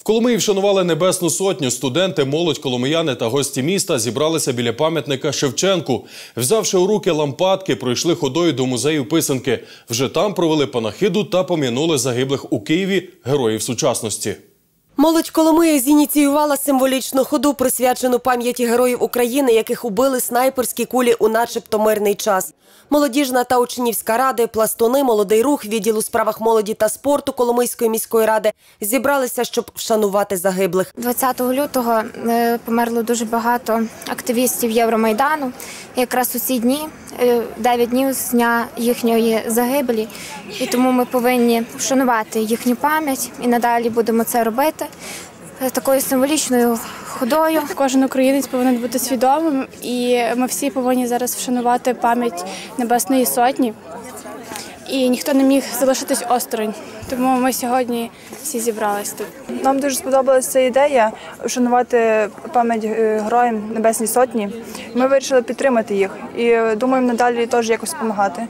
В Коломиї вшанували Небесну Сотню. Студенти, молодь, коломияни та гості міста зібралися біля пам'ятника Шевченку. Взявши у руки лампадки, пройшли ходою до музею писанки. Вже там провели панахиду та пом'янули загиблих у Києві героїв сучасності. Молодь Коломиї зініціювала символічну ходу, присвячену пам'яті героїв України, яких убили снайперські кулі у начебто мирний час. Молодіжна та учнівська ради, пластуни, молодий рух, відділ у справах молоді та спорту Коломийської міської ради зібралися, щоб вшанувати загиблих. 20 лютого е, померло дуже багато активістів Євромайдану. Якраз у ці дні, 9 днів з дня їхньої загибелі, і тому ми повинні вшанувати їхню пам'ять і надалі будемо це робити е, такою символічною ходою. Кожен українець повинен бути свідомим, і ми всі повинні зараз вшанувати пам'ять Небесної Сотні. І ніхто не міг залишитись осторонь. Тому ми сьогодні всі зібрались тут. Нам дуже сподобалася ця ідея вшанувати пам'ять е, героям Небесній Сотні. Ми вирішили підтримати їх і думаємо надалі теж якось допомагати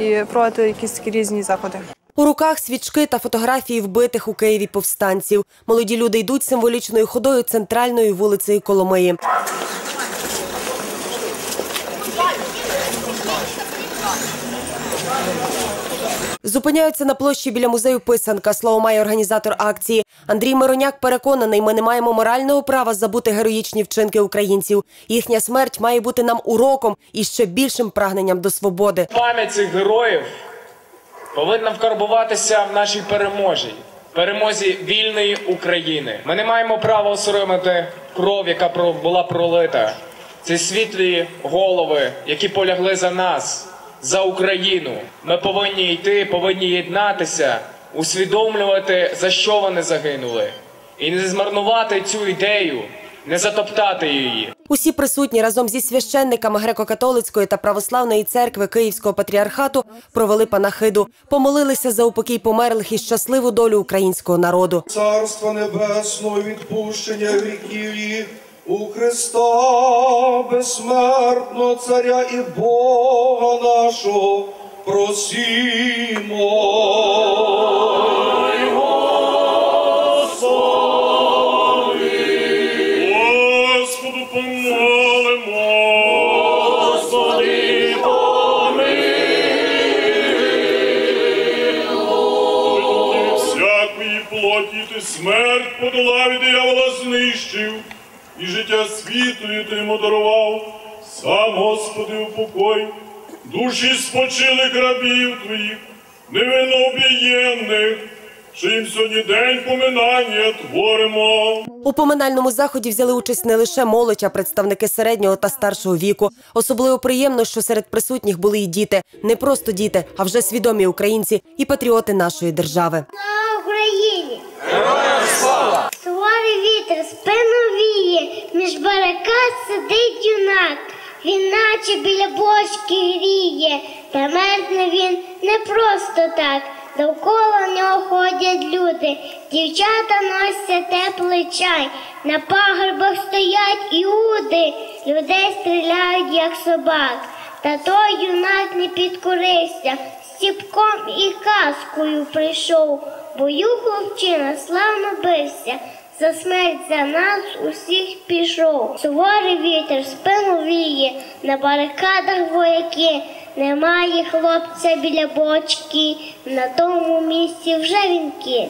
і проводити якісь такі різні заходи. У руках свічки та фотографії вбитих у Києві повстанців. Молоді люди йдуть символічною ходою центральною вулицею Коломиї. Зупиняються на площі біля музею писанка. Слово має організатор акції. Андрій Мироняк переконаний, ми не маємо морального права забути героїчні вчинки українців. Їхня смерть має бути нам уроком і ще більшим прагненням до свободи. Пам'ять цих героїв повинна вкарбуватися в нашій переможі, перемозі вільної України. Ми не маємо права осоромити кров, яка була пролита. Це світлі голови, які полягли за нас, за Україну. Ми повинні йти, повинні єднатися, усвідомлювати, за що вони загинули, і не змарнувати цю ідею, не затоптати її. Усі присутні разом зі священниками греко-католицької та православної церкви Київського патріархату провели панахиду, помолилися за упокій померлих і щасливу долю українського народу. Царства Небесного, відпущення гріхів їх у Христа, безсмертного Царя і Бога нашого, просімо. Господу помолимо. Господи, плоті ти смерть подолав і диявола знищив, і життя світу ти йому дарував. Сам, Господи, упокой, душі спочилих рабів твоїх, невинно обієнних, що їм сьогодні день поминання творимо. У поминальному заході взяли участь не лише молодь, а представники середнього та старшого віку. Особливо приємно, що серед присутніх були і діти, не просто діти, а вже свідомі українці і патріоти нашої держави. Слава Україні! Героям слава! Суворий вітер спину віє, між барикад сидить юнак. Він наче біля бочки гріє, та мерзне він не просто так. Довкола нього ходять люди, дівчата носять теплий чай, на пагорбах стоять іуди, людей стріляють, як собак. Та той юнак не підкорився, стіпком і казкою прийшов, бою хлопчина славно бився, за смерть за нас усіх пішов. Суворий вітер спину віє, на барикадах вояки, немає хлопця біля бочки, на тому місці вже вінки.